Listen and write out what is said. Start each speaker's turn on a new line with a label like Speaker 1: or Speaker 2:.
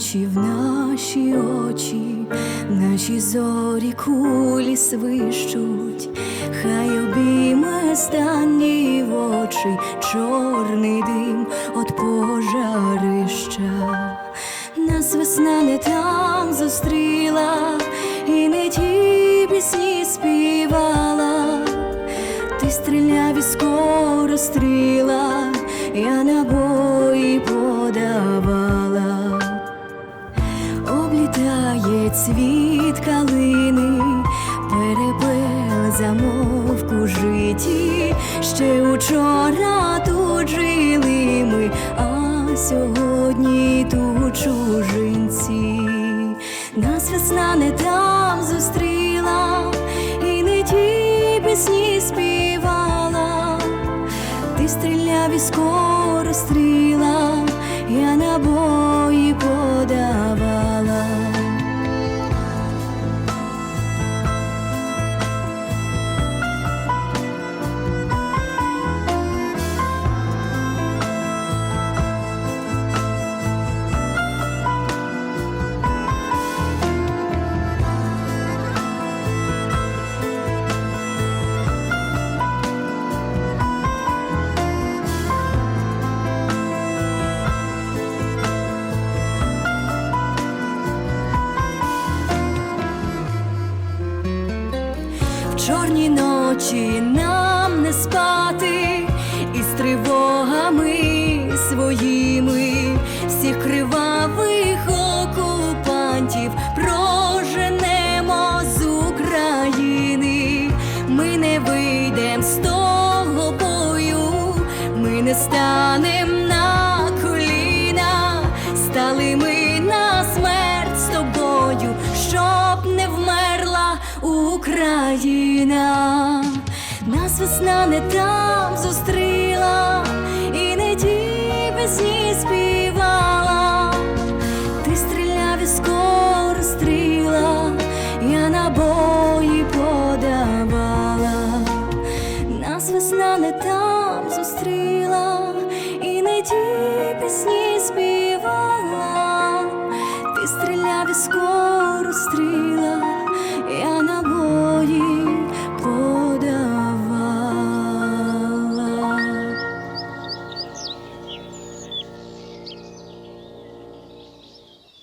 Speaker 1: очі в наші очі, наші зорі кулі свищуть, хай обійме останні в очі, чорний дим от пожарища. Нас весна не там зустріла, і не ті пісні співала. Ти стріляв і скоро стріла, я набої замовку житті. Ще учора тут жили ми, а сьогодні тут чужинці. Нас весна не там зустріла, і не ті пісні співала. Ти стріляв і скоро стріла, чорні ночі нам не спати, із тривогами своїми всіх кривавих окупантів проженемо з України. Ми не вийдем з того бою, ми не станем на коліна, стали ми на смерть Україна, нас весна не там зустріла, і не ті пісні співала, ти стріляв і скоро стріла, я на бої подавала, нас весна не там зустріла, і не ті пісні.